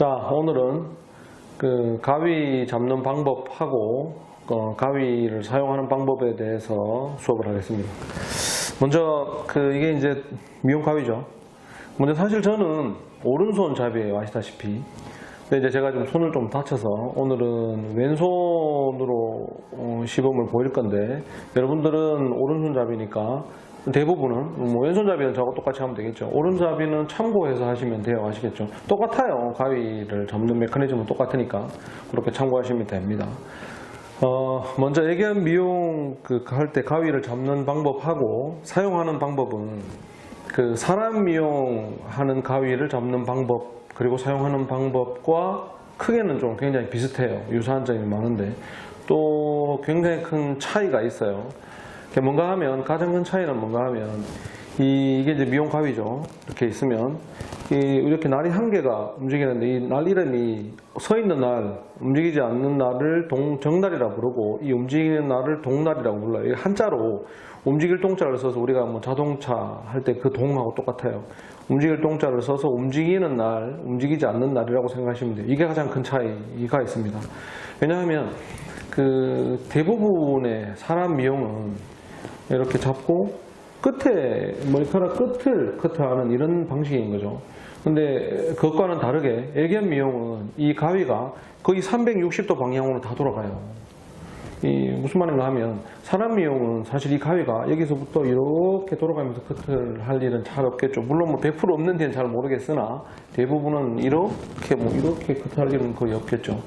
자, 오늘은 그 가위 잡는 방법하고 어, 가위를 사용하는 방법에 대해서 수업을 하겠습니다. 먼저 그 이게 이제 미용 가위죠. 먼저 사실 저는 오른손 잡이에요. 아시다시피. 근데 이제 제가 좀 손을 좀 다쳐서 오늘은 왼손으로 어, 시범을 보일 건데 여러분들은 오른손 잡이니까 대부분은 뭐 왼손잡이는 저하고 똑같이 하면 되겠죠. 오른잡이는 참고해서 하시면 돼요. 아시겠죠? 똑같아요. 가위를 잡는 메커니즘은 똑같으니까 그렇게 참고하시면 됩니다. 어, 먼저 애견 미용 그 할 때 가위를 잡는 방법하고 사용하는 방법은 그 사람 미용하는 가위를 잡는 방법 그리고 사용하는 방법과 크게는 좀 굉장히 비슷해요. 유사한 점이 많은데 또 굉장히 큰 차이가 있어요. 뭔가 하면 가장 큰 차이는 뭔가 하면 이, 게 이제 미용 가위죠. 이렇게 있으면 이 이렇게 날이 한 개가 움직이는데 이 날 이름이 서 있는 날 움직이지 않는 날을 동, 정날이라 부르고 이 움직이는 날을 동날이라고 불러요. 이 한자로 움직일 동자를 써서 우리가 뭐 자동차 할 때 그 동하고 똑같아요. 움직일 동자를 써서 움직이는 날, 움직이지 않는 날이라고 생각하시면 돼요. 이게 가장 큰 차이가 있습니다. 왜냐하면 그 대부분의 사람 미용은 이렇게 잡고 끝에 머리카락 끝을 커트하는 이런 방식인 거죠. 근데 그것과는 다르게 애견 미용은 이 가위가 거의 360도 방향으로 다 돌아가요. 이 무슨 말인가 하면 사람 미용은 사실 이 가위가 여기서부터 이렇게 돌아가면서 커트를 할 일은 잘 없겠죠. 물론 뭐 100% 없는 데는 잘 모르겠으나 대부분은 이렇게 뭐 이렇게 커트할 일은 거의 없겠죠.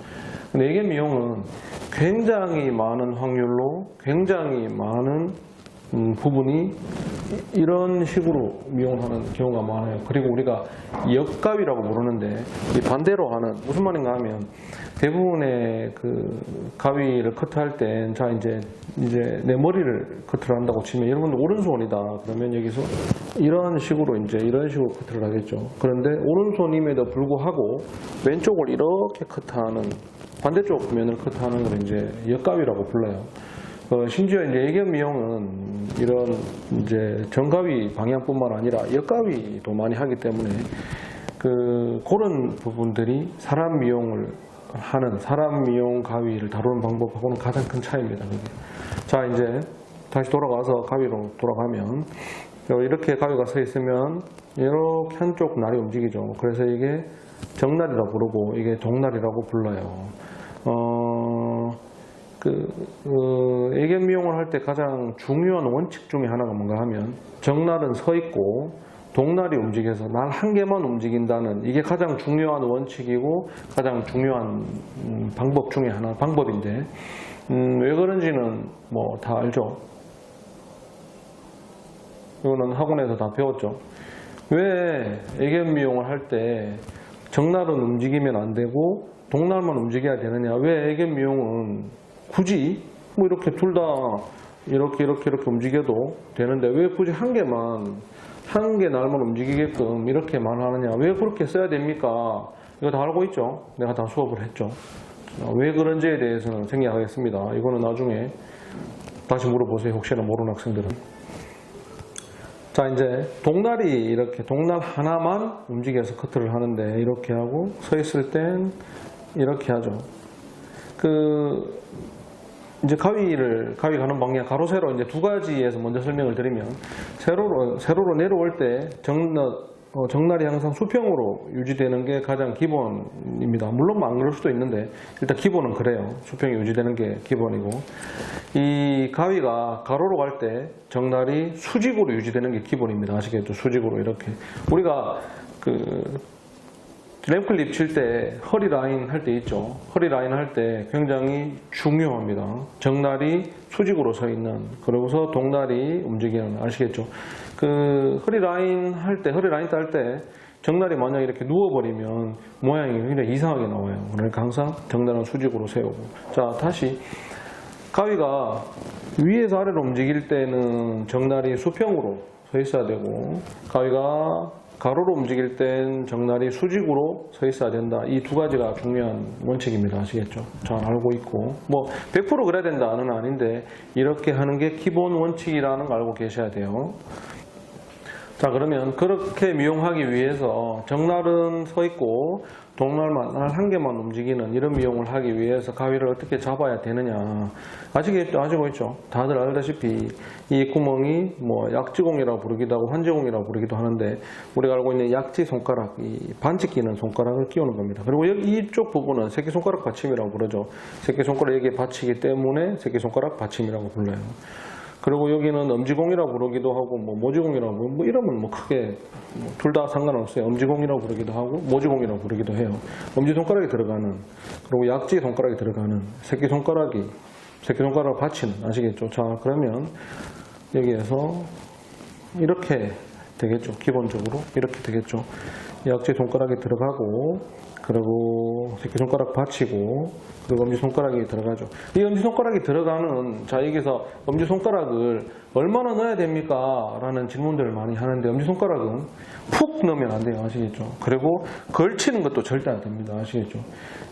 근데 애견 미용은 굉장히 많은 확률로 굉장히 많은 음, 부분이 이런 식으로 미용하는 경우가 많아요. 그리고 우리가 역가위라고 부르는데 이 반대로 하는 무슨 말인가 하면 대부분의 그 가위를 커트할 땐 자 이제 이제 내 머리를 커트를 한다고 치면 여러분 오른손이다 그러면 여기서 이런 식으로 이제 이런 식으로 커트를 하겠죠. 그런데 오른손임에도 불구하고 왼쪽을 이렇게 커트하는 반대쪽 면을 커트하는 걸 이제 역가위라고 불러요. 어, 심지어 이제 애견 미용은 이런 이제 정가위 방향뿐만 아니라 역가위도 많이 하기 때문에 그 그런 부분들이 사람 미용을 하는 사람 미용 가위를 다루는 방법하고는 가장 큰 차이입니다. 그게. 자 이제 다시 돌아가서 가위로 돌아가면 이렇게 가위가 서 있으면 이렇게 한쪽 날이 움직이죠. 그래서 이게 정날이라고 부르고 이게 동날이라고 불러요. 어, 그, 어, 애견 미용을 할 때 가장 중요한 원칙 중에 하나가 뭔가 하면 정날은 서 있고 동날이 움직여서 날 한 개만 움직인다는 이게 가장 중요한 원칙이고 가장 중요한 음, 방법 중에 하나 방법인데 음, 왜 그런지는 뭐 다 알죠. 이거는 학원에서 다 배웠죠. 왜 애견 미용을 할 때 정날은 움직이면 안 되고 동날만 움직여야 되느냐? 왜 애견 미용은 굳이 뭐 이렇게 둘 다 이렇게 이렇게 이렇게 움직여도 되는데 왜 굳이 한 개만 한 개 날만 움직이게끔 이렇게만 하느냐? 왜 그렇게 써야 됩니까? 이거 다 알고 있죠? 내가 다 수업을 했죠. 어, 왜 그런지에 대해서는 생략하겠습니다. 이거는 나중에 다시 물어보세요. 혹시나 모르는 학생들은. 자 이제 동날이 이렇게 동날 하나만 움직여서 커트를 하는데 이렇게 하고 서 있을 땐 이렇게 하죠. 그 이제 가위를 가위 가는 방향 가로 세로 이제 두 가지에서 먼저 설명을 드리면 세로로 세로로 내려올 때 정날 어, 정날이 항상 수평으로 유지되는 게 가장 기본입니다. 물론 뭐 안 그럴 수도 있는데 일단 기본은 그래요. 수평이 유지되는 게 기본이고 이 가위가 가로로 갈 때 정날이 수직으로 유지되는 게 기본입니다. 아시겠죠? 수직으로 이렇게 우리가 그 램클립 칠 때 허리 라인 할 때 있죠. 허리 라인 할 때 굉장히 중요합니다. 정날이 수직으로 서 있는 그러고서 동날이 움직이는 아시겠죠? 그 허리 라인 할 때 허리 라인 딸 때 정날이 만약 이렇게 누워버리면 모양이 굉장히 이상하게 나와요. 그러니까 항상 정날은 수직으로 세우고 자 다시 가위가 위에서 아래로 움직일 때는 정날이 수평으로 서 있어야 되고 가위가 가로로 움직일 땐 정날이 수직으로 서 있어야 된다. 이 두 가지가 중요한 원칙입니다. 아시겠죠? 잘 알고 있고 뭐 100% 그래야 된다는 아닌데 이렇게 하는 게 기본 원칙이라는 거 알고 계셔야 돼요. 자 그러면 그렇게 미용하기 위해서 정날은 서 있고 동날만 날한 개만 움직이는 이런 미용을 하기 위해서 가위를 어떻게 잡아야 되느냐 아시겠죠? 아시고 있죠? 다들 알다시피 이 구멍이 뭐 약지공이라고 부르기도 하고 환지공이라고 부르기도 하는데 우리가 알고 있는 약지 손가락 이 반지 끼는 손가락을 끼우는 겁니다. 그리고 여기 이쪽 부분은 새끼 손가락 받침이라고 부르죠. 새끼 손가락 여기에 받치기 때문에 새끼 손가락 받침이라고 불러요. 그리고 여기는 엄지공이라고 부르기도 하고 뭐 모지공이라고 부르고 뭐 이러면 뭐 크게 둘다 상관없어요. 엄지공이라고 부르기도 하고 모지공이라고 부르기도 해요. 엄지 손가락이 들어가는 그리고 약지 손가락이 들어가는 새끼 손가락이 새끼 손가락을 받치는 아시겠죠? 자 그러면 여기에서 이렇게 되겠죠. 기본적으로 이렇게 되겠죠. 약지 손가락이 들어가고 그리고 새끼손가락 받치고 그리고 엄지손가락이 들어가죠. 이 엄지손가락이 들어가는 자 여기서 엄지손가락을 얼마나 넣어야 됩니까? 라는 질문들을 많이 하는데 엄지손가락은 푹 넣으면 안 돼요. 아시겠죠? 그리고 걸치는 것도 절대 안 됩니다. 아시겠죠?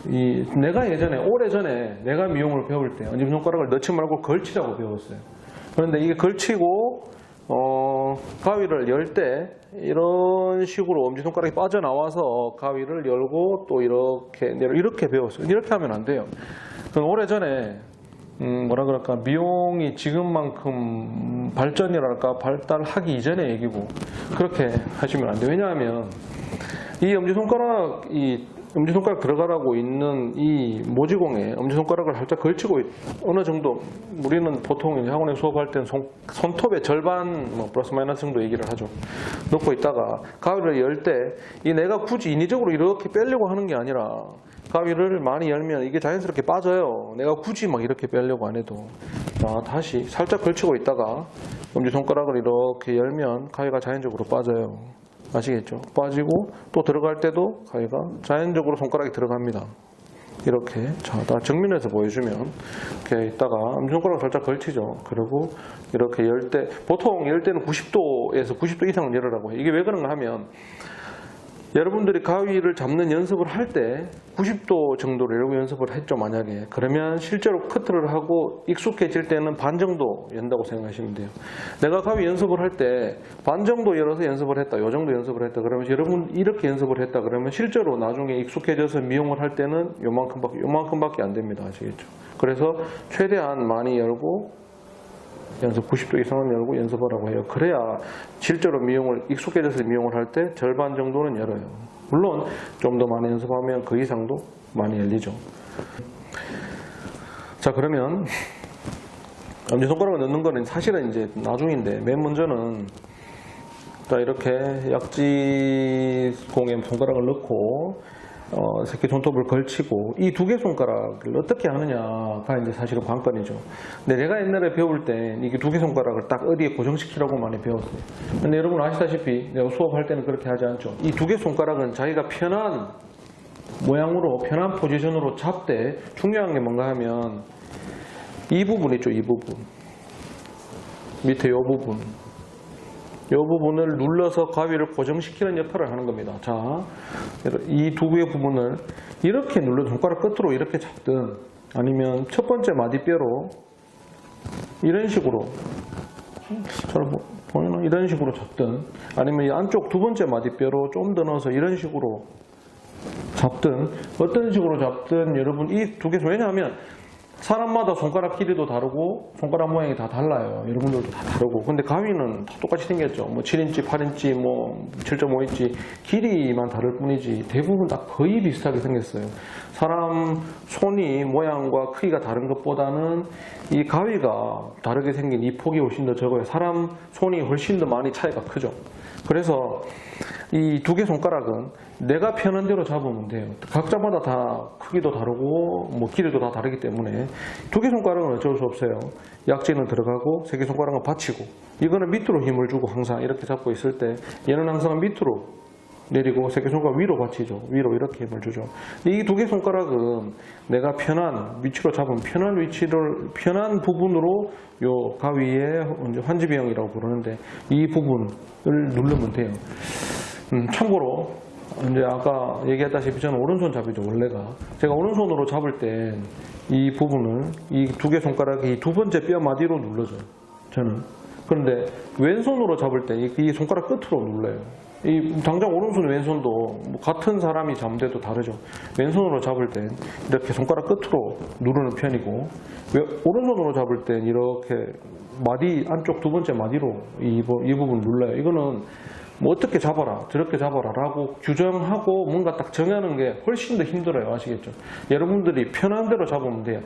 이 내가 예전에 오래전에 내가 미용을 배울 때 엄지손가락을 넣지 말고 걸치라고 배웠어요. 그런데 이게 걸치고 어, 가위를 열 때 이런 식으로 엄지손가락이 빠져나와서 가위를 열고 또 이렇게 내려 이렇게 배웠어요. 이렇게 하면 안 돼요. 오래전에 음, 뭐라 그럴까 미용이 지금만큼 발전이랄까 발달하기 이전의 얘기고 그렇게 하시면 안 돼요. 왜냐하면 이 엄지손가락 이 엄지손가락 들어가라고 있는 이 모지공에 엄지손가락을 살짝 걸치고 있- 어느 정도 우리는 보통 학원에 수업할 때는 손, 손톱의 절반 뭐 플러스 마이너스 정도 얘기를 하죠. 놓고 있다가 가위를 열 때 이 내가 굳이 인위적으로 이렇게 빼려고 하는 게 아니라 가위를 많이 열면 이게 자연스럽게 빠져요. 내가 굳이 막 이렇게 빼려고 안 해도 자 다시 살짝 걸치고 있다가 엄지손가락을 이렇게 열면 가위가 자연적으로 빠져요. 아시겠죠? 빠지고 또 들어갈 때도 가위가 자연적으로 손가락이 들어갑니다. 이렇게 자, 다 정면에서 보여주면 이렇게 있다가 엄지손가락 살짝 걸치죠. 그리고 이렇게 열 때 보통 열 때는 90도에서 90도 이상을 열으라고 해요. 이게 왜 그런가 하면 여러분들이 가위를 잡는 연습을 할 때 90도 정도로 이러고 연습을 했죠 만약에. 그러면 실제로 커트를 하고 익숙해질 때는 반 정도 연다고 생각하시면 돼요. 내가 가위 연습을 할 때 반 정도 열어서 연습을 했다 요 정도 연습을 했다 그러면 여러분 이렇게 연습을 했다 그러면 실제로 나중에 익숙해져서 미용을 할 때는 요만큼밖에 요만큼밖에 안 됩니다. 아시겠죠? 그래서 최대한 많이 열고 연습 90도 이상은 열고 연습하라고 해요. 그래야 실제로 미용을 익숙해져서 미용을 할 때 절반 정도는 열어요. 물론 좀 더 많이 연습하면 그 이상도 많이 열리죠. 자 그러면 엄지손가락을 넣는 거는 사실은 이제 나중인데 맨 먼저는 자 이렇게 약지 공에 손가락을 넣고 어, 새끼 손톱을 걸치고 이 두 개 손가락을 어떻게 하느냐가 이제 사실은 관건이죠. 근데 내가 옛날에 배울 때 이게 두 개 손가락을 딱 어디에 고정시키라고 많이 배웠어요. 근데 여러분 아시다시피 내가 수업할 때는 그렇게 하지 않죠. 이 두 개 손가락은 자기가 편한 모양으로 편한 포지션으로 잡되 중요한 게 뭔가 하면 이 부분 있죠. 이 부분 밑에 이 부분 이 부분을 눌러서 가위를 고정시키는 역할을 하는 겁니다. 자, 이두 개의 부분을 이렇게 눌러 손가락 끝으로 이렇게 잡든 아니면 첫 번째 마디뼈로 이런 식으로 잘 보- 보이나? 이런 식으로 잡든 아니면 이 안쪽 두 번째 마디뼈로 좀 더 넣어서 이런 식으로 잡든 어떤 식으로 잡든 여러분 이 두 개 왜냐하면 사람마다 손가락 길이도 다르고 손가락 모양이 다 달라요. 여러분들도 다 다르고. 근데 가위는 다 똑같이 생겼죠. 뭐 7인치, 8인치, 뭐 7.5인치 길이만 다를 뿐이지 대부분 다 거의 비슷하게 생겼어요. 사람 손이 모양과 크기가 다른 것보다는 이 가위가 다르게 생긴 이 폭이 훨씬 더 적어요. 사람 손이 훨씬 더 많이 차이가 크죠. 그래서 이 두 개 손가락은 내가 편한 대로 잡으면 돼요. 각자마다 다 크기도 다르고 뭐 길이도 다 다르기 때문에 두 개 손가락은 어쩔 수 없어요. 약지는 들어가고 세 개 손가락은 받치고 이거는 밑으로 힘을 주고 항상 이렇게 잡고 있을 때 얘는 항상 밑으로 내리고 세 개 손가락 위로 받치죠. 위로 이렇게 힘을 주죠. 이 두 개 손가락은 내가 편한 위치로 잡으면 편한 위치를 편한 부분으로 요 이제 환지비형이라고 부르는데 이 부분을 누르면 돼요. 음, 참고로 이제 아까 얘기했다시피 저는 오른손 잡이죠 원래가 제가 오른손으로 잡을 때 이 부분을 이 두 개 손가락이 두 번째 뼈 마디로 눌러줘요 저는 그런데 왼손으로 잡을 때 이 손가락 끝으로 눌러요. 이 당장 오른손 왼손도 뭐 같은 사람이 잠대도 다르죠. 왼손으로 잡을 땐 이렇게 손가락 끝으로 누르는 편이고 왜- 오른손으로 잡을 땐 이렇게 마디 안쪽 두 번째 마디로 이, 부- 이 부분 눌러요. 이거는 뭐 어떻게 잡아라 저렇게 잡아라 라고 규정하고 뭔가 딱 정하는 게 훨씬 더 힘들어요. 아시겠죠? 여러분들이 편한 대로 잡으면 돼요.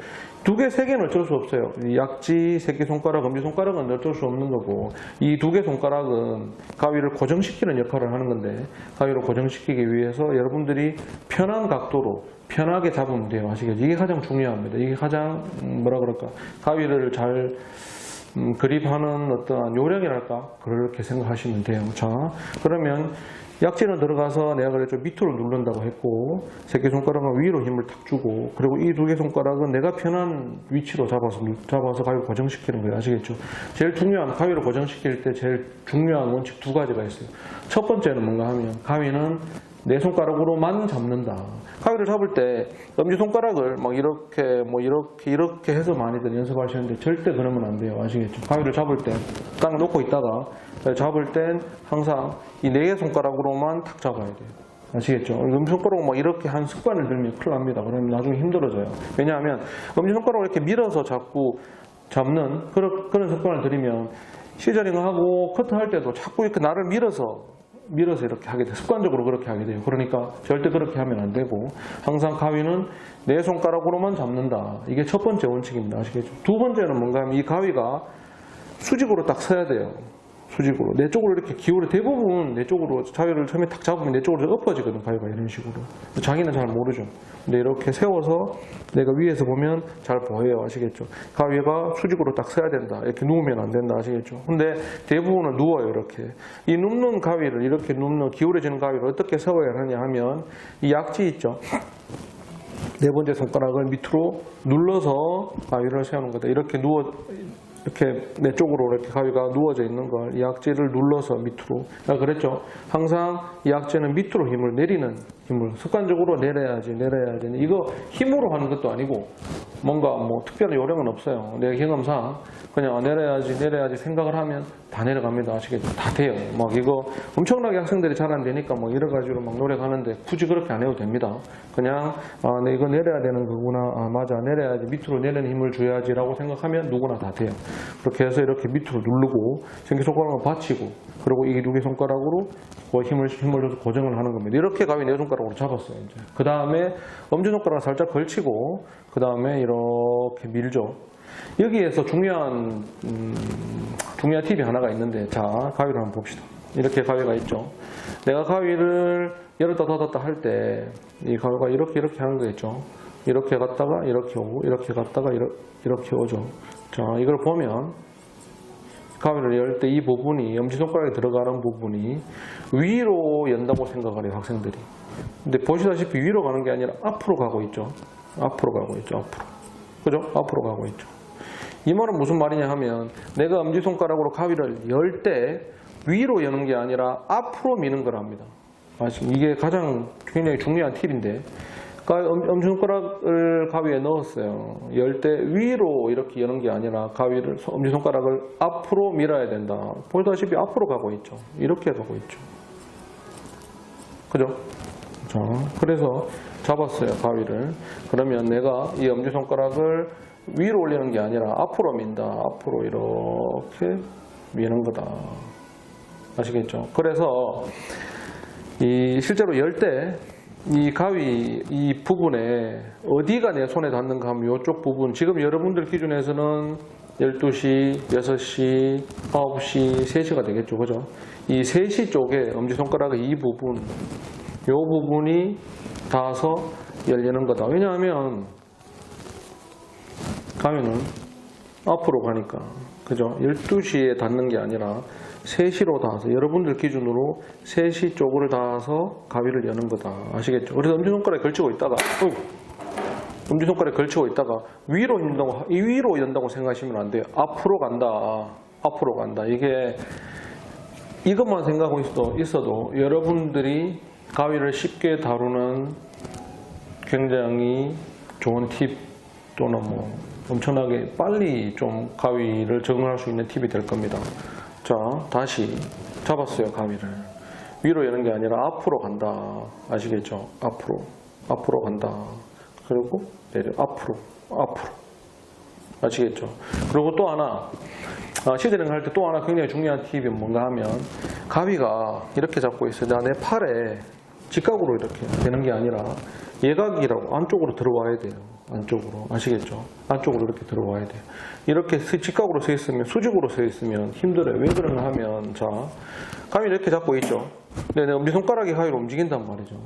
두 개 세 개는 어쩔 수 없어요. 이 약지 새끼손가락 엄지손가락은 어쩔 수 없는 거고 이 두 개 손가락은 가위를 고정시키는 역할을 하는 건데 가위를 고정시키기 위해서 여러분들이 편한 각도로 편하게 잡으면 돼요. 아시겠죠? 이게 가장 중요합니다. 이게 가장 음, 뭐라 그럴까? 가위를 잘 음, 그립하는 어떠한 요령이랄까? 그렇게 생각하시면 돼요. 자, 그러면 약지는 들어가서 내가 그랬죠 밑으로 누른다고 했고 새끼손가락은 위로 힘을 탁 주고 그리고 이 두 개 손가락은 내가 편한 위치로 잡아서 누- 잡아서 가위 고정시키는 거예요. 아시겠죠? 제일 중요한 가위를 고정시킬 때 제일 중요한 원칙 두 가지가 있어요. 첫 번째는 뭔가 하면 가위는 내 손가락으로만 잡는다. 가위를 잡을 때 엄지 손가락을 막 이렇게 뭐 이렇게 이렇게 해서 많이들 연습하시는데 절대 그러면 안 돼요. 아시겠죠? 가위를 잡을 때 딱 놓고 있다가 잡을 땐 항상 이 네 개 손가락으로만 탁 잡아야 돼요. 아시겠죠? 엄지손가락을 막 이렇게 한 습관을 들면 큰일 납니다. 그러면 나중에 힘들어져요. 왜냐하면 엄지손가락을 이렇게 밀어서 자꾸 잡는 그런, 그런 습관을 들이면 시저링 하고 커트할 때도 자꾸 이렇게 나를 밀어서 밀어서 이렇게 하게 돼 습관적으로 그렇게 하게 돼요. 그러니까 절대 그렇게 하면 안 되고 항상 가위는 내 손가락으로만 잡는다. 이게 첫 번째 원칙입니다. 아시겠죠? 두 번째는 뭔가 하면 이 가위가 수직으로 딱 서야 돼요. 수직으로. 내 쪽으로 이렇게 기울여 대부분 내 쪽으로 자위를 처음에 탁 잡으면 내 쪽으로 엎어지거든 가위가 이런 식으로. 자기는 잘 모르죠. 근데 이렇게 세워서 내가 위에서 보면 잘 보여요. 아시겠죠? 가위가 수직으로 딱 서야 된다. 이렇게 누우면 안 된다. 아시겠죠? 근데 대부분은 누워요 이렇게. 이 눕는 가위를 이렇게 눕는 기울어지는 가위를 어떻게 세워야 하느냐 하면 이 약지 있죠? 네 번째 손가락을 밑으로 눌러서 가위를 세우는 거다. 이렇게 누워 이렇게 내 쪽으로 이렇게 가위가 누워져 있는 걸 이 약지를 눌러서 밑으로. 아, 그랬죠. 항상 이 약지는 밑으로 힘을 내리는 힘을 습관적으로 내려야지 내려야지. 이거 힘으로 하는 것도 아니고 뭔가 뭐 특별한 요령은 없어요. 내 경험상 그냥 아, 내려야지 내려야지 생각을 하면 다 내려갑니다. 아시겠죠? 다 돼요. 막 이거 엄청나게 학생들이 잘 안 되니까 뭐 여러 가지로 막 노력하는데 굳이 그렇게 안 해도 됩니다. 그냥 아, 내 이거 내려야 되는 거구나. 아, 맞아. 내려야지. 밑으로 내리는 힘을 줘야지 라고 생각하면 누구나 다 돼요. 그렇게 해서 이렇게 밑으로 누르고 생기손가락을 받치고 그리고 이 두 개 손가락으로 그 힘을 힘을 줘서 고정을 하는 겁니다. 이렇게 가위 네 손가락 으로 잡았어요. 이제 그 다음에 엄지손가락을 살짝 걸치고 그 다음에 이렇게 밀죠. 여기에서 중요한 음, 중요한 팁이 하나가 있는데 자 가위를 한번 봅시다. 이렇게 가위가 있죠. 내가 가위를 열었다 닫았다 할 때 이 가위가 이렇게 이렇게 하는 거 있죠. 이렇게 갔다가 이렇게 오고 이렇게 갔다가 이렇게, 이렇게 오죠. 자 이걸 보면 가위를 열 때 이 부분이 엄지손가락에 들어가는 부분이 위로 연다고 생각을 해요 학생들이. 근데 보시다시피 위로 가는 게 아니라 앞으로 가고 있죠. 앞으로 가고 있죠. 앞으로. 그죠? 앞으로 가고 있죠. 이 말은 무슨 말이냐 하면 내가 엄지손가락으로 가위를 열 때 위로 여는 게 아니라 앞으로 미는 거랍니다. 이게 가장 굉장히 중요한 팁인데 엄지손가락을 가위에 넣었어요. 열 때 위로 이렇게 여는 게 아니라 가위를 엄지손가락을 앞으로 밀어야 된다. 보다시피 앞으로 가고 있죠. 이렇게 가고 있죠. 그죠? 자, 그래서 잡았어요, 가위를. 그러면 내가 이 엄지손가락을 위로 올리는 게 아니라 앞으로 민다. 앞으로 이렇게 미는 거다. 아시겠죠? 그래서 이 실제로 열 때 이 가위 이 부분에 어디가 내 손에 닿는가 하면 이쪽 부분 지금 여러분들 기준에서는 12시, 6시, 9시, 3시가 되겠죠. 그죠? 이 3시 쪽에 엄지손가락의 이 부분 이 부분이 닿아서 열리는 거다. 왜냐하면 가위는 앞으로 가니까 그죠? 12시에 닿는 게 아니라 3시로 닿아서 여러분들 기준으로 3시 쪽으로 닿아서 가위를 여는 거다. 아시겠죠? 그래서 엄지손가락에 걸치고 있다가 어이구, 엄지손가락에 걸치고 있다가 위로 연다고 이 위로 연다고 생각하시면 안 돼요. 앞으로 간다. 앞으로 간다. 이게 이것만 생각하고 있어도, 있어도 여러분들이 가위를 쉽게 다루는 굉장히 좋은 팁 또는 뭐 엄청나게 빨리 좀 가위를 적응할 수 있는 팁이 될 겁니다. 자, 다시 잡았어요, 가위를. 위로 여는 게 아니라 앞으로 간다. 아시겠죠? 앞으로. 앞으로 간다. 그리고 내려. 앞으로. 앞으로. 아시겠죠? 그리고 또 하나. 아, 시드링 할 때 또 하나 굉장히 중요한 팁이 뭔가 하면 가위가 이렇게 잡고 있어요. 내 팔에 직각으로 이렇게 되는 게 아니라 예각이라고 안쪽으로 들어와야 돼요. 안쪽으로 아시겠죠? 안쪽으로 이렇게 들어와야 돼요. 이렇게 스- 직각으로 서 있으면 수직으로 서 있으면 힘들어요. 왜 그런가 하면 자 가위 이렇게 잡고 있죠. 근데 내 엄지 손가락이 가위로 움직인단 말이죠.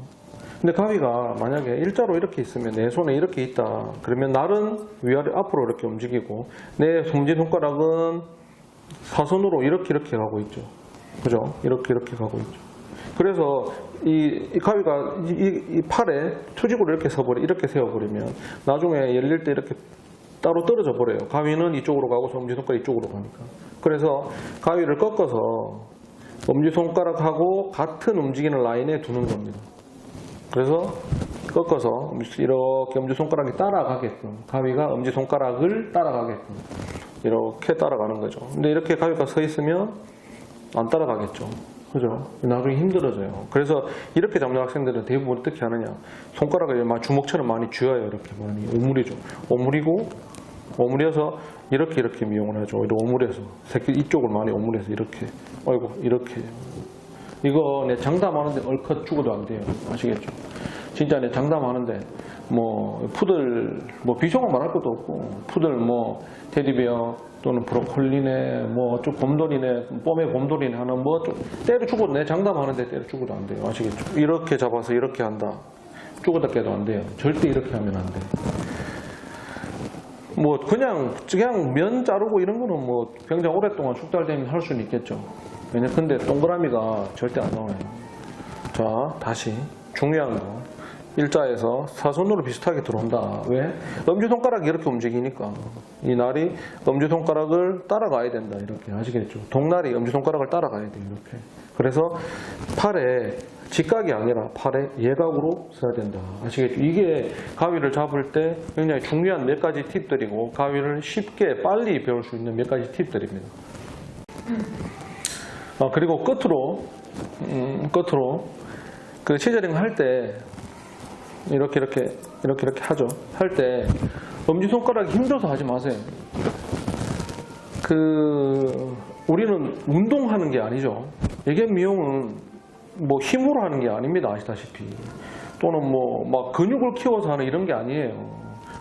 근데 가위가 만약에 일자로 이렇게 있으면 내 손에 이렇게 있다. 그러면 날은 위아래 앞으로 이렇게 움직이고 내 엄지 손가락은 사선으로 이렇게 이렇게 가고 있죠. 그죠? 이렇게 이렇게 가고 있죠. 그래서 이, 이 가위가 이, 이- 이 팔에 투직으로 이렇게 서버리 이렇게 세워버리면 나중에 열릴 때 이렇게 따로 떨어져 버려요. 가위는 이쪽으로 가고 엄지손가락 이쪽으로 가니까. 그래서 가위를 꺾어서 엄지손가락하고 같은 움직이는 라인에 두는 겁니다. 그래서 꺾어서 이렇게 엄지손가락이 따라가게끔 가위가 엄지손가락을 따라가게끔 이렇게 따라가는 거죠. 근데 이렇게 가위가 서 있으면 안 따라가겠죠. 그죠? 나중에 힘들어져요. 그래서 이렇게 잡는 학생들은 대부분 어떻게 하느냐. 손가락을 막 주먹처럼 많이 쥐어요. 이렇게 많이. 오므리죠. 오므리고, 오므려서 이렇게 이렇게 미용을 하죠. 이렇게 오므려서. 새끼 이쪽을 많이 오므려서 이렇게. 아이고, 이렇게. 이거 내 장담하는데 얼컷 죽어도 안 돼요. 아시겠죠? 진짜 내 장담하는데 뭐 푸들 뭐 비숑은 말할 것도 없고 푸들 뭐 테디베어 또는 브로콜리네 뭐좀 곰돌이네 뽐의 곰돌이네 하는 뭐좀 때려 죽어도 내 장담하는데 때려 죽어도 안 돼요. 아시겠죠? 이렇게 잡아서 이렇게 한다. 죽어다 깨도 안 돼요. 절대 이렇게 하면 안 돼. 뭐 그냥 그냥 면 자르고 이런 거는 뭐 굉장히 오랫동안 숙달되면 할 수는 있겠죠. 왜냐 근데 동그라미가 절대 안 나와요. 자 다시 중요한 거 일자에서 사선으로 비슷하게 들어온다. 왜? 엄지손가락이 이렇게 움직이니까 이 날이 엄지손가락을 따라가야 된다. 이렇게 아시겠죠? 동날이 엄지손가락을 따라가야 돼요. 이렇게. 그래서 팔에 직각이 아니라 팔에 예각으로 써야 된다. 아시겠죠? 이게 가위를 잡을 때 굉장히 중요한 몇 가지 팁들이고 가위를 쉽게 빨리 배울 수 있는 몇 가지 팁들입니다. 아, 그리고 끝으로 음, 끝으로 그 시저링 할 때 이렇게 이렇게 이렇게 이렇게 하죠. 할 때 엄지 손가락이 힘줘서 하지 마세요. 그 우리는 운동하는 게 아니죠. 예견 미용은 뭐 힘으로 하는 게 아닙니다. 아시다시피 또는 뭐 막 근육을 키워서 하는 이런 게 아니에요.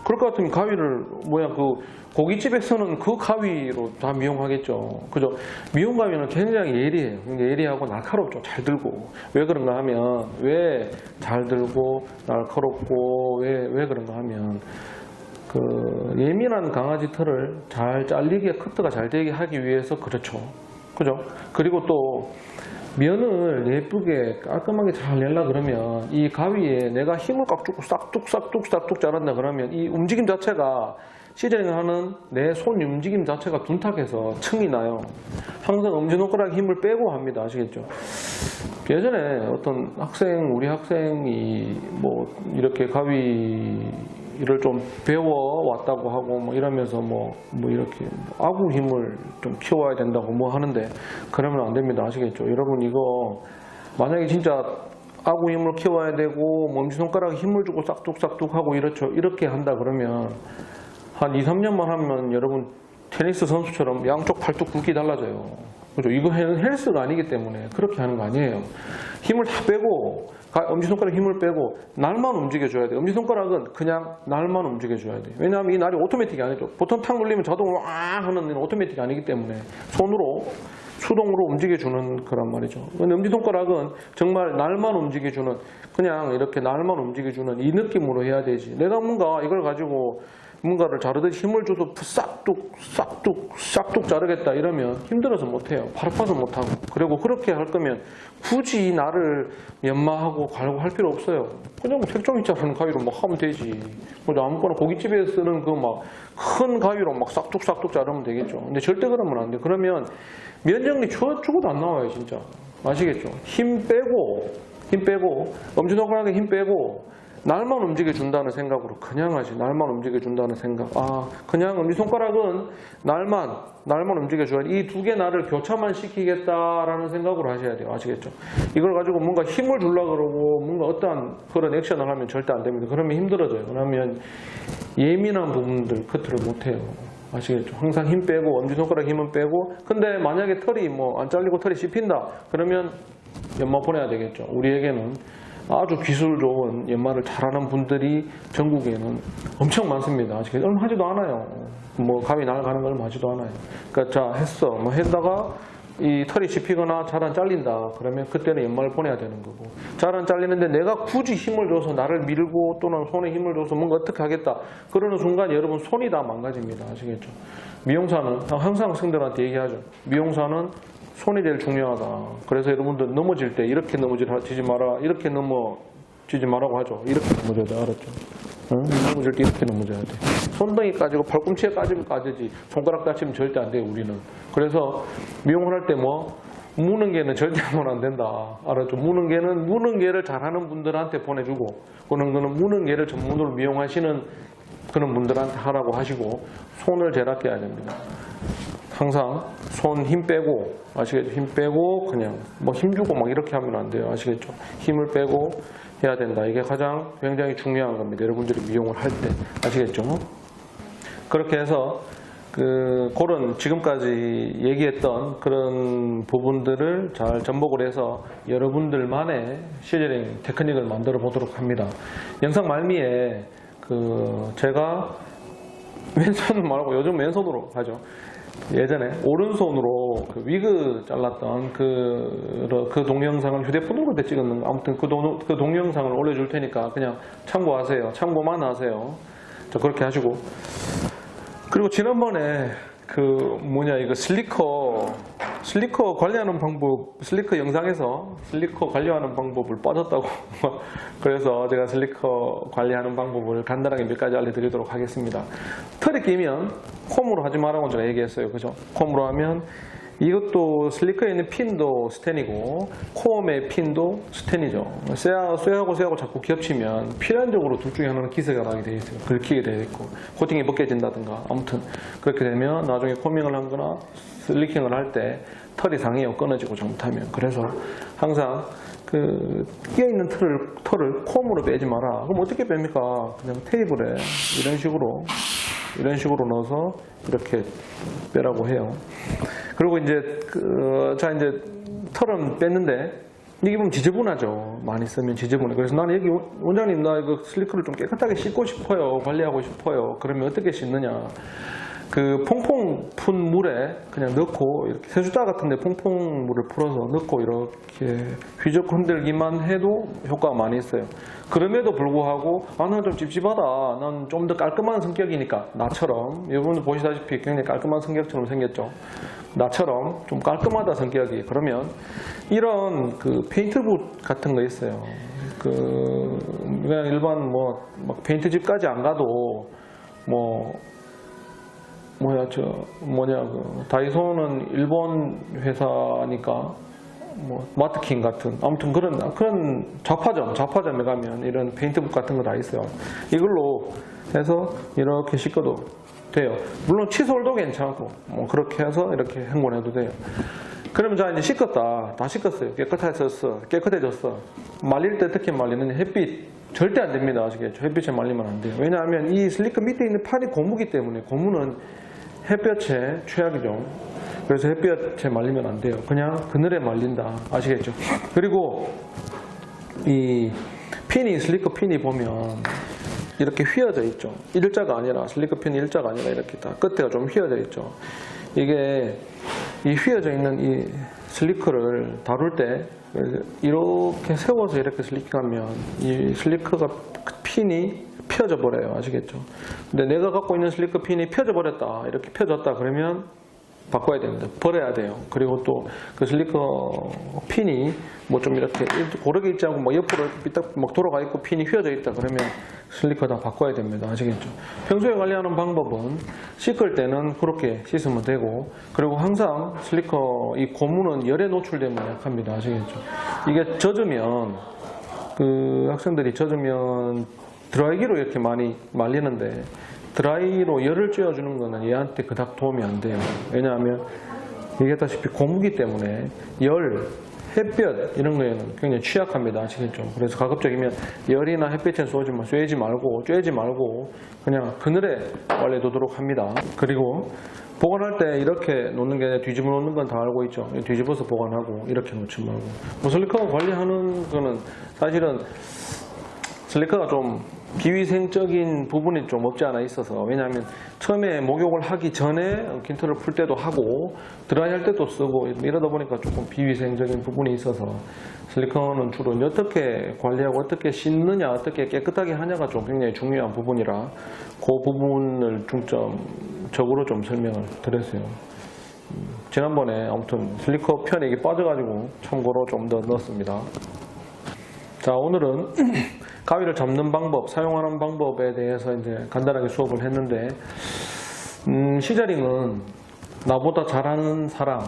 그럴 것 같으면 가위를 뭐야 그 고깃집에서는 그 가위로 다 미용하겠죠. 그죠? 미용 가위는 굉장히 예리해요. 예리하고 날카롭죠. 잘 들고. 왜 그런가 하면 왜 잘 들고 날카롭고 왜 왜 그런가 하면 그 예민한 강아지 털을 잘 잘리게 커트가 잘 되게 하기 위해서 그렇죠. 그죠? 그리고 또 면을 예쁘게 깔끔하게 잘 내려 그러면 이 가위에 내가 힘을 꽉 주고 싹둑 싹둑 싹둑 자른다 그러면 이 움직임 자체가 시저링을 하는 내 손 움직임 자체가 둔탁해서 층이 나요. 항상 엄지손가락 힘을 빼고 합니다. 아시겠죠? 예전에 어떤 학생, 우리 학생이 뭐 이렇게 가위를 좀 배워왔다고 하고 뭐 이러면서 뭐, 뭐 이렇게 아구 힘을 좀 키워야 된다고 뭐 하는데 그러면 안 됩니다. 아시겠죠? 여러분 이거 만약에 진짜 아구 힘을 키워야 되고 뭐 엄지손가락에 힘을 주고 싹둑싹둑 하고 이렇죠. 이렇게 한다 그러면 한 2, 3년만 하면 여러분 테니스 선수처럼 양쪽 팔뚝 굵기 달라져요. 그죠? 이거 헬- 헬스가 아니기 때문에 그렇게 하는 거 아니에요. 힘을 다 빼고 가- 엄지손가락 힘을 빼고 날만 움직여줘야 돼요. 엄지손가락은 그냥 날만 움직여줘야 돼요. 왜냐하면 이 날이 오토매틱이 아니죠. 보통 탁 눌리면 자동으로 아 하는 일은 오토매틱이 아니기 때문에 손으로 수동으로 움직여주는 거란 말이죠. 근데 엄지손가락은 정말 날만 움직여주는 그냥 이렇게 날만 움직여주는 이 느낌으로 해야 되지. 내가 뭔가 이걸 가지고 뭔가를 자르듯이 힘을 줘서 싹둑 싹둑 싹둑 자르겠다 이러면 힘들어서 못해요. 팔 아파서 못하고. 그리고 그렇게 할 거면 굳이 나를 연마하고 갈고 할 필요 없어요. 그냥 뭐 색종이 자르는 가위로 막 하면 되지. 뭐 아무거나 고깃집에 쓰는 그 막 큰 가위로 막 싹둑 싹둑 자르면 되겠죠. 근데 절대 그러면 안 돼. 그러면 주- 죽어도 안 나와요 진짜. 아시겠죠? 힘 빼고 힘 빼고 엄지손가락에 힘 빼고 날만 움직여준다는 생각으로 그냥 하지 날만 움직여준다는 생각. 아 그냥 엄지손가락은 날만 날만 움직여줘야 이 두 개 날을 교차만 시키겠다라는 생각으로 하셔야 돼요. 아시겠죠? 이걸 가지고 뭔가 힘을 주려고 그러고 뭔가 어떠한 그런 액션을 하면 절대 안 됩니다. 그러면 힘들어져요. 그러면 예민한 부분들 커트를 못해요. 아시겠죠? 항상 힘 빼고 엄지손가락 힘은 빼고 근데 만약에 털이 뭐 안 잘리고 털이 씹힌다 그러면 연마 보내야 되겠죠. 우리에게는 아주 기술 좋은 연마를 잘하는 분들이 전국에는 엄청 많습니다. 아시겠죠? 얼마 하지도 않아요. 뭐 가위 날아가는 걸 얼마 하지도 않아요. 그러니까 자 했어. 뭐 했다가 이 털이 씹히거나 잘안 잘린다. 그러면 그때는 연마를 보내야 되는 거고. 잘안 잘리는데 내가 굳이 힘을 줘서 나를 밀고 또는 손에 힘을 줘서 뭔가 어떻게 하겠다. 그러는 순간 여러분 손이 다 망가집니다. 아시겠죠? 미용사는 항상 학생들한테 얘기하죠. 미용사는 손이 제일 중요하다. 그래서 여러분들 넘어질 때 이렇게 넘어지지 마라, 이렇게 넘어지지 말라고 하죠. 이렇게 넘어져야 돼, 알았죠? 응? 넘어질 때 이렇게 넘어져야 돼. 손등이 까지고 팔꿈치에 까지면 까지지, 손가락 다치면 절대 안 돼요, 우리는. 그래서 미용을 할 때 뭐, 무는 개는 절대 하면 안 된다. 알았죠? 무는 개는 무는 개를 잘하는 분들한테 보내주고, 그런 거는 무는 개를 전문으로 미용하시는 그런 분들한테 하라고 하시고, 손을 제일 아껴야 됩니다. 항상 손 힘 빼고 아시겠죠? 힘 빼고 그냥 뭐 힘 주고 막 이렇게 하면 안 돼요. 아시겠죠? 힘을 빼고 해야 된다. 이게 가장 굉장히 중요한 겁니다. 여러분들이 미용을 할 때. 아시겠죠? 그렇게 해서 그 그런 지금까지 얘기했던 그런 부분들을 잘 접목을 해서 여러분들만의 시저링 테크닉을 만들어 보도록 합니다. 영상 말미에 그 제가 왼손 말고 요즘 왼손으로 하죠. 예전에 오른손으로 그 위그 잘랐던 그, 그 동영상을 휴대폰으로 그때 찍었는 거 아무튼 그, 동, 그 동영상을 올려줄 테니까 그냥 참고하세요. 참고만 하세요. 자, 그렇게 하시고. 그리고 지난번에 그 뭐냐 이거 슬리커 슬리커 관리하는 방법 슬리커 영상에서 슬리커 관리하는 방법을 빠졌다고 그래서 제가 슬리커 관리하는 방법을 간단하게 몇 가지 알려드리도록 하겠습니다. 털이 끼면 콤으로 하지 말라고 제가 얘기했어요. 그죠? 콤으로 하면 이것도 슬리커에 있는 핀도 스텐이고 콤의 핀도 스텐이죠. 쇠하, 쇠하고 쇠하고 자꾸 겹치면 필연적으로 둘 중에 하나는 기세가 나게 되어 있어요 긁히게 되어 있고 코팅이 벗겨진다든가. 아무튼 그렇게 되면 나중에 코밍을 하거나 슬리킹을 할 때 털이 상해요. 끊어지고 잘못하면. 그래서 항상 그 끼어 있는 털을, 털을 콤으로 빼지 마라. 그럼 어떻게 뺍니까? 그냥 테이블에 이런 식으로 이런 식으로 넣어서 이렇게 빼라고 해요 그리고 이제 그, 자 이제 털은 뺐는데 이게 보면 지저분하죠. 많이 쓰면 지저분해. 그래서 나는 여기 원장님 나 이거 슬리커를 좀 깨끗하게 씻고 싶어요. 관리하고 싶어요. 그러면 어떻게 씻느냐? 그 퐁퐁 푼 물에 그냥 넣고 이렇게 세숫자 같은데 퐁퐁 물을 풀어서 넣고 이렇게 휘적 흔들기만 해도 효과가 많이 있어요. 그럼에도 불구하고 아난좀 찝찝하다. 난 좀 더 깔끔한 성격이니까 나처럼 여러분들 보시다시피 굉장히 깔끔한 성격처럼 생겼죠. 나처럼 좀 깔끔하다 성격이 그러면 이런 그 페인트붓 같은 거 있어요. 그 그냥 일반 뭐막 페인트집까지 안 가도 뭐 뭐야 저 뭐냐 그 다이소는 일본 회사니까 뭐 마트킹 같은 아무튼 그런 그런 잡화점 잡화점에 가면 이런 페인트북 같은 거 다 있어요. 이걸로 해서 이렇게 씻어도 돼요. 물론 칫솔도 괜찮고 뭐 그렇게 해서 이렇게 행군해도 돼요. 그러면 자 이제 씻었다. 다 씻었어요. 깨끗해졌어. 깨끗해졌어. 말릴 때 특히 말리는 햇빛 절대 안 됩니다. 아시겠죠? 햇빛에 말리면 안 돼요. 왜냐하면 이 슬리커 밑에 있는 판이 고무기 때문에 고무는 햇볕에 최악이죠 그래서 햇볕에 말리면 안 돼요. 그냥 그늘에 말린다. 아시겠죠? 그리고 이 핀이 슬리커 핀이 보면 이렇게 휘어져 있죠. 일자가 아니라 슬리커 핀이 일자가 아니라 이렇게 다 끝에가 좀 휘어져 있죠. 이게 이 휘어져 있는 이 슬리커를 다룰 때 이렇게 세워서 이렇게 슬리킹하면 이 슬리커가 핀이 펴져 버려요 아시겠죠? 근데 내가 갖고 있는 슬리커 핀이 펴져 버렸다 이렇게 펴졌다 그러면 바꿔야 됩니다. 버려야 돼요. 그리고 또 그 슬리커 핀이 뭐 좀 이렇게 고르게 있지 않고 뭐 옆으로 삐딱 막 돌아가 있고 핀이 휘어져 있다 그러면 슬리커 다 바꿔야 됩니다. 아시겠죠? 평소에 관리하는 방법은 씻을 때는 그렇게 씻으면 되고 그리고 항상 슬리커 이 고무는 열에 노출되면 약합니다. 아시겠죠? 이게 젖으면 그 학생들이 젖으면 드라이기로 이렇게 많이 말리는데 드라이로 열을 쬐어주는 거는 얘한테 그닥 도움이 안 돼요. 왜냐하면 얘기했다시피 고무기 때문에 열, 햇볕 이런 거에는 굉장히 취약합니다. 아시겠죠? 그래서 가급적이면 열이나 햇빛에 쏘지만 쐬지 말고 쬐지 말고 그냥 그늘에 말려두도록 합니다. 그리고 보관할 때 이렇게 놓는 게 뒤집어 놓는 건 다 알고 있죠. 뒤집어서 보관하고 이렇게 놓지 말고. 모슬리커 관리하는 거는 사실은 슬리커가 좀 비위생적인 부분이 좀 없지 않아 있어서 왜냐하면 처음에 목욕을 하기 전에 긴터를 풀 때도 하고 드라이 할 때도 쓰고 이러다 보니까 조금 비위생적인 부분이 있어서 슬리커는 주로 어떻게 관리하고 어떻게 씻느냐 어떻게 깨끗하게 하냐가 좀 굉장히 중요한 부분이라 그 부분을 중점적으로 좀 설명을 드렸어요. 음, 지난번에 아무튼 슬리커 편에 이게 빠져가지고 참고로 좀 더 넣었습니다. 자, 오늘은 가위를 잡는 방법, 사용하는 방법에 대해서 이제 간단하게 수업을 했는데, 음, 시저링은 나보다 잘하는 사람,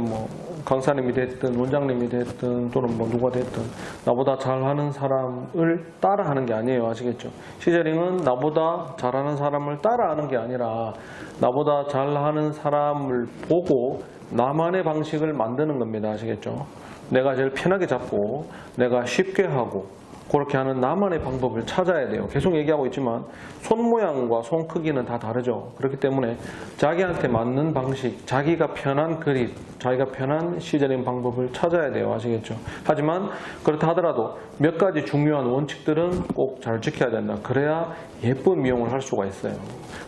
뭐, 강사님이 됐든, 원장님이 됐든, 또는 뭐 누가 됐든, 나보다 잘하는 사람을 따라하는 게 아니에요. 아시겠죠? 시저링은 나보다 잘하는 사람을 따라하는 게 아니라, 나보다 잘하는 사람을 보고, 나만의 방식을 만드는 겁니다. 아시겠죠? 내가 제일 편하게 잡고 내가 쉽게 하고 그렇게 하는 나만의 방법을 찾아야 돼요. 계속 얘기하고 있지만 손 모양과 손 크기는 다 다르죠. 그렇기 때문에 자기한테 맞는 방식, 자기가 편한 그립, 자기가 편한 시저링 방법을 찾아야 돼요. 아시겠죠? 하지만 그렇다 하더라도 몇 가지 중요한 원칙들은 꼭 잘 지켜야 된다. 그래야 예쁜 미용을 할 수가 있어요.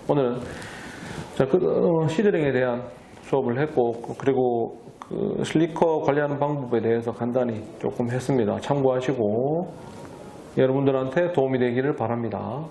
오늘은 어, 시저링에 대한 수업을 했고 그리고 그 슬리커 관리하는 방법에 대해서 간단히 조금 했습니다. 참고하시고 여러분들한테 도움이 되기를 바랍니다.